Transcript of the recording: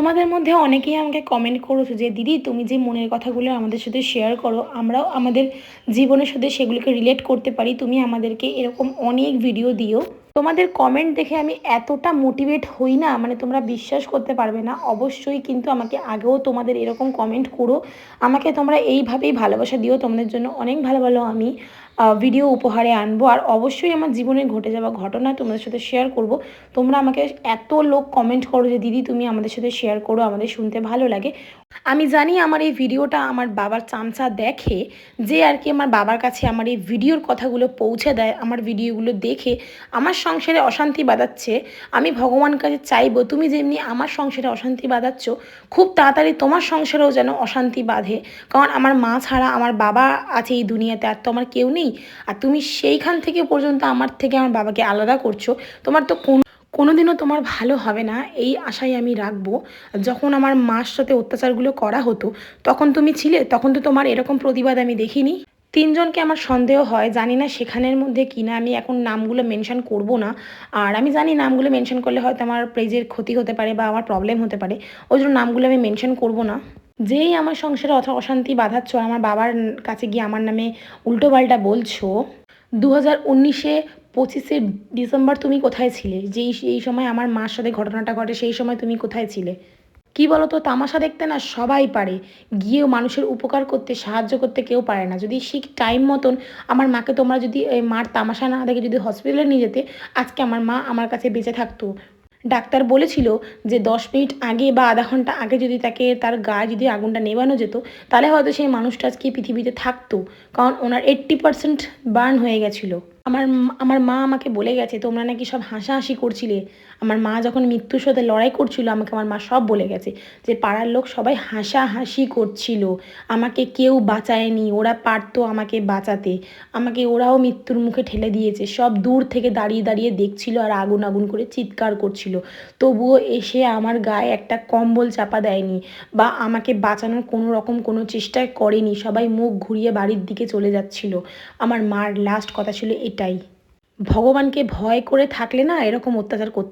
তোমাদের মধ্যে অনেকেই আমাকে কমেন্ট করেছ যে, দিদি, তুমি যে মনের কথাগুলো আমাদের সাথে শেয়ার করো, আমরাও আমাদের জীবনের সাথে সেগুলোকে রিলেট করতে পারি। তুমি আমাদেরকে এরকম অনেক ভিডিও দিও। তোমাদের কমেন্ট দেখে আমি এতটা মোটিভেট হই না মানে তোমরা বিশ্বাস করতে পারবে না। অবশ্যই কিন্তু আমাকে আগেও তোমাদের এরকম কমেন্ট করো। আমাকে তোমরা এইভাবেই ভালোবাসা দিও। তোমাদের জন্য অনেক ভালো ভালো আমি ভিডিও উপহারে আনব। আর অবশ্যই আমার জীবনে ঘটে যাওয়া ঘটনা তোমাদের সাথে শেয়ার করব। তোমরা আমাকে এত লোক কমেন্ট করো যে, দিদি, তুমি আমাদের সাথে শেয়ার করো, আমাদের শুনতে ভালো লাগে। আমি জানি আমার এই ভিডিওটা আমার বাবার চামচা দেখে যে আর কি আমার বাবার কাছে আমার এই ভিডিওর কথাগুলো পৌঁছে দেয়, আমার ভিডিওগুলো দেখে। আমার সংসারে অশান্তি বাঁধাচ্ছে, আমি ভগবান কাছে চাইব, তুমি যেমনি আমার সংসারে অশান্তি বাঁধাচ্ছ, খুব তাড়াতাড়ি তোমার সংসারেও যেন অশান্তি বাঁধে। কারণ আমার মা ছাড়া আমার বাবা আছে এই দুনিয়াতে, আর তো আমার কেউ নেই। আর তুমি সেইখান থেকে পর্যন্ত আমার থেকে আমার বাবাকে আলাদা করছ। তোমার তো কোন, কোনোদিনও তোমার ভালো হবে না, এই আশাই আমি রাখব। যখন আমার মার সাথে অত্যাচারগুলো করা হতো, তখন তুমি ছিলে, তখন তো তোমার এরকম প্রতিবাদ আমি দেখিনি। তিনজনকে আমার সন্দেহ হয়, জানি না সেখানের মধ্যে কিনা আমি এখন নামগুলো মেনশন করব না। আর আমি জানি নামগুলো মেনশন করলে হয়তো আমার প্রেজের ক্ষতি হতে পারে বা আমার প্রবলেম হতে পারে, ওই জন্য নামগুলো আমি মেনশন করব না। যেই আমার সংসারে অথ অশান্তি বাঁধাচ্ছ আমার বাবার কাছে গিয়ে আমার নামে উল্টোপাল্টা বলছো দু হাজার উনিশে পঁচিশে ডিসেম্বর তুমি কোথায় ছিলে? যেই এই সময় আমার মার সাথে ঘটনাটা ঘটে, সেই সময় তুমি কোথায় ছিলে? কি বলতো, তামাশা দেখতে না সবাই পারে। গিয়েও মানুষের উপকার করতে, সাহায্য করতে কেউ পারে না। যদি ঠিক টাইম মতন আমার মাকে তোমরা যদি মার তামাশা না দেখে যদি হসপিটালে নিয়ে যেতে, আজকে আমার মা আমার কাছে বেঁচে থাকতো। ডাক্তার বলেছিল যে, দশ মিনিট আগে বা আধা ঘণ্টা আগে যদি তাকে তার গায়ে যদি আগুনটা নেবানো যেত, তাহলে হয়তো সেই মানুষটা আজকে পৃথিবীতে থাকতো। কারণ ওনার এইট্টি পার্সেন্ট বার্ন হয়ে গেছিল। আমার আমার মা আমাকে বলে গেছে, তোমরা নাকি সব হাসাহাসি করছিলে? আমার মা যখন মৃত্যুর সাথে লড়াই করছিল, আমাকে আমার মা সব বলে গেছে যে, পাড়ার লোক সবাই হাসাহাসি করছিল, আমাকে কেউ বাঁচায়নি, ওরা পারতো আমাকে বাঁচাতে, আমাকে ওরাও মৃত্যুর মুখে ঠেলে দিয়েছে। সব দূর থেকে দাঁড়িয়ে দাঁড়িয়ে দেখছিল আর আগুন আগুন করে চিৎকার করছিল। তবুও এসে আমার গায়ে একটা কম্বল চাপা দেয়নি বা আমাকে বাঁচানোর কোনো রকম কোনো চেষ্টা করেনি, সবাই মুখ ঘুরিয়ে বাড়ির দিকে চলে যাচ্ছিল। আমার মার লাস্ট কথা ছিল এটাই। ভগবানকে ভয় করে থাকলে না এরকম অত্যাচার করতে